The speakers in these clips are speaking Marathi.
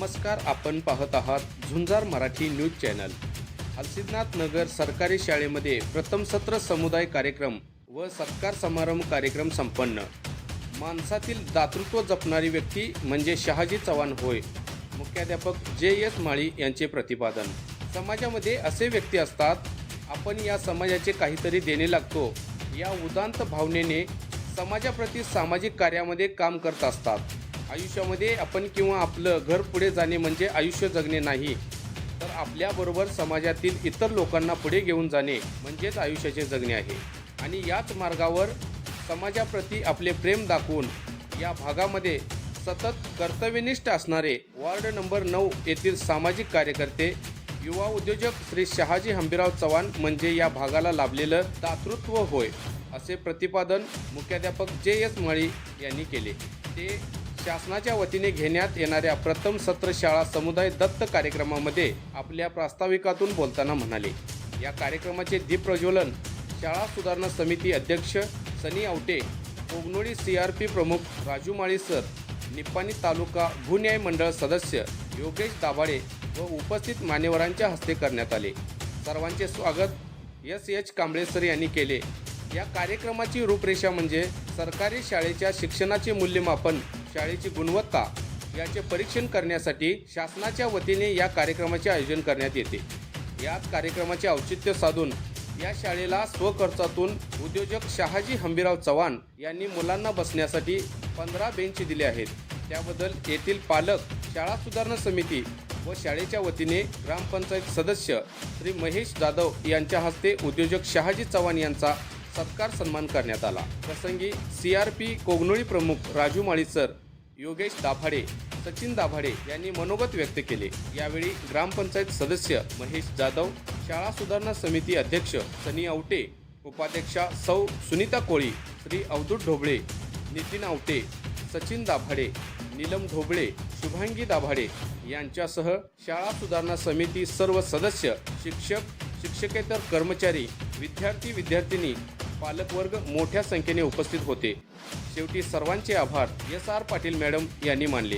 नमस्कार आपण पाहत आहात झुंजार मराठी न्यूज चॅनल. हलसिद्धनाथ नगर सरकारी शाळेमध्ये प्रथम सत्र समुदाय कार्यक्रम व सत्कार समारंभ कार्यक्रम संपन्न. माणसातील दातृत्व जपणारी व्यक्ती म्हणजे शहाजी चव्हाण होय. मुख्याध्यापक जे एस माळी यांचे प्रतिपादन. समाजामध्ये असे व्यक्ती असतात आपण या समाजाचे काहीतरी देणे लागतो. या उदांत भावनेने समाजाप्रती सामाजिक कार्यामध्ये काम करत असतात. आयुष्यामध्ये आपण किंवा आपलं घर पुढे जाणे म्हणजे आयुष्य जगणे नाही. तर आपल्याबरोबर समाजातील इतर लोकांना पुढे घेऊन जाणे म्हणजेच आयुष्याचे जगणे आहे. आणि याच मार्गावर समाजाप्रती आपले प्रेम दाखवून या भागामध्ये सतत कर्तव्यनिष्ठ असणारे वार्ड नंबर नऊ येथील सामाजिक कार्यकर्ते युवा उद्योजक श्री शहाजी हंबीराव चव्हाण म्हणजे या भागाला लाभलेलं दातृत्व होय असे प्रतिपादन मुख्याध्यापक जे एस माळी यांनी केले. ते शासनाच्या वतीने घेण्यात येणाऱ्या प्रथम सत्र शाळा समुदाय दत्त कार्यक्रमामध्ये आपल्या प्रास्ताविकातून बोलताना म्हणाले. या कार्यक्रमाचे दीपप्रज्वलन शाळा सुधारणा समिती अध्यक्ष Sunny Awate Kognoli C R P प्रमुख राजू माळी सर निप्पाणी तालुका भून्याय मंडळ सदस्य योगेश दाभाडे व उपस्थित मान्यवरांच्या हस्ते करण्यात आले. सर्वांचे स्वागत एस एच कांबळे सर यांनी केले. या कार्यक्रमाची रूपरेषा म्हणजे सरकारी शाळेच्या शिक्षणाचे मूल्यमापन शाळेची गुणवत्ता याचे परीक्षण करण्यासाठी शासनाच्या वतीने या कार्यक्रमाचे आयोजन करण्यात येते. याच कार्यक्रमाचे औचित्य साधून या शाळेला स्वखर्चातून उद्योजक शहाजी हंबीराव चव्हाण यांनी मुलांना बसण्यासाठी पंधरा बेंच दिले आहेत. त्याबद्दल येथील पालक शाळा सुधारणा समिती व शाळेच्या वतीने ग्रामपंचायत सदस्य श्री महेश जाधव यांच्या हस्ते उद्योजक शहाजी चव्हाण यांचा सत्कार सन्मान करण्यात आला. प्रसंगी सी आर पी कोगनोळी प्रमुख राजू माळीसर योगेश दाभाडे सचिन दाभाडे यांनी मनोगत व्यक्त केले. यावेळी ग्रामपंचायत सदस्य महेश जाधव शाळा सुधारणा समिती अध्यक्ष सनी आवटे उपाध्यक्षा सौ सुनीता कोळी श्री अवधूत ढोबळे नितीन आवटे सचिन दाभाडे नीलम ढोबळे शुभांगी दाभाडे यांच्यासह शाळा सुधारणा समिती सर्व सदस्य शिक्षक शिक्षकेतर कर्मचारी विद्यार्थी विद्यार्थिनी पालकवर्ग मोठ्या संख्येने उपस्थित होते. शेवटी सर्वांचे आभार एस आर पाटील मॅडम यांनी मानले.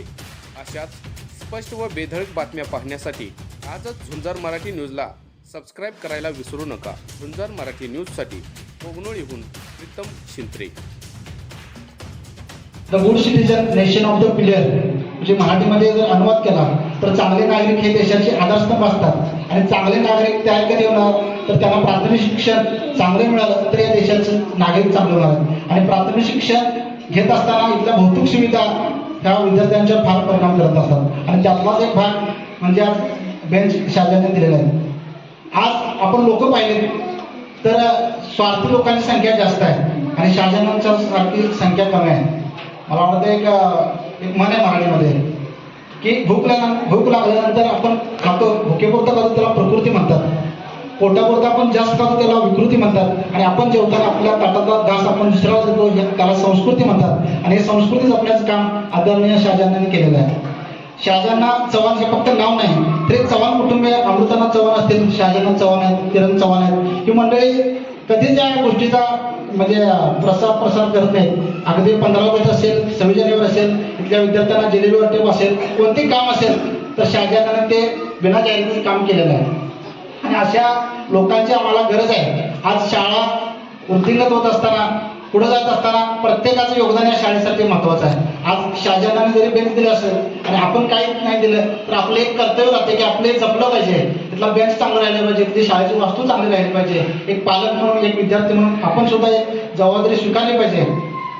अशाच स्पष्ट व बेधडक बातम्या पाहण्यासाठी आजच झुंजार मराठी न्यूजला सबस्क्राईब करायला विसरू नका. झुंजार मराठी न्यूजसाठी कोगनोळीहून Pritam Shintre. The good citizen nation of the pillar म्हणजे मराठीमध्ये जर अनुवाद केला तर चांगले नागरिक हे देशाचे आधारस्तंभ असतात आणि चांगले नागरिक तयार कधी होणार? तर त्यांना प्राथमिक शिक्षण चांगलं मिळालं तर या देशाचं नागरिक चांगलं होणार आणि प्राथमिक शिक्षण घेत असताना इथल्या भौतिक सुविधा ह्या विद्यार्थ्यांच्यावर फार परिणाम करत असतात. आणि त्यातलाच एक भाग म्हणजे आज बेंच शाजाने दिलेला आहे. आज आपण लोक पाहिले तर स्वार्थी लोकांची संख्या जास्त आहे आणि शाजनांच्या सारखी संख्या कमी आहे. मला वाटतं एक एक म्हण आहे मराठीमध्ये की भूक लागल्या भूक लागल्यानंतर आपण खातो भुकेपुरतं करतो पोटापुरता आपण जास्त खातो त्याला विकृती म्हणतात. आणि आपण जेवताना आपल्या ताटातला घास आपण दुसऱ्याला देतो त्याला संस्कृती म्हणतात. आणि हे संस्कृती जपण्याचं काम आदरणीय शहाजहानांनी केलेलं आहे. शाहजहांना चव्हाण हे फक्त नाव नाही तरी चव्हाण कुटुंबीय अमृताना चव्हाण असतील शाहजहांना चव्हाण आहेत किरण चव्हाण आहेत. ही मंडळी कधीच या गोष्टीचा म्हणजे प्रसार प्रसार करत नाहीत. अगदी पंधरा ऑगस्ट असेल सव्वीस जानेवारी असेल इथल्या विद्यार्थ्यांना जिलेबी वाटप असेल कोणतेही काम असेल तर शाहजहानाने ते बिना जाहिरातीचं काम केलेलं आहे. आणि अशा लोकांची आम्हाला गरज आहे. आज शाळा वृद्धिंगत होत असताना पुढे जात असताना प्रत्येकाचं योगदान या शाळेसाठी महत्वाचं आहे. आज शाहजहानाने जरी बेंच दिले असेल आणि आपण काही नाही दिलं तर आपलं एक कर्तव्य राहते की आपले जपलं पाहिजे. तिथला बेंच चांगला राहिला पाहिजे तिथे शाळेची वास्तू चांगली राहिली पाहिजे. एक पालक म्हणून एक विद्यार्थी म्हणून आपण सुद्धा एक जबाबदारी स्वीकारली पाहिजे.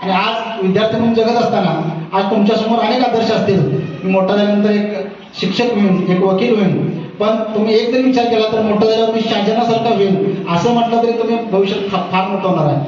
आणि आज विद्यार्थी म्हणून जगत असताना आज तुमच्यासमोर अनेक आदर्श असतील. मी मोठा झाल्यानंतर एक शिक्षक होईन एक वकील होईन पण तुम्ही एक जरी विचार केला तर मोठं झाल्यावर मी शाहजहानासारखा होईल असं म्हटलं तरी तुम्ही भविष्यात फार मोठं होणार आहे.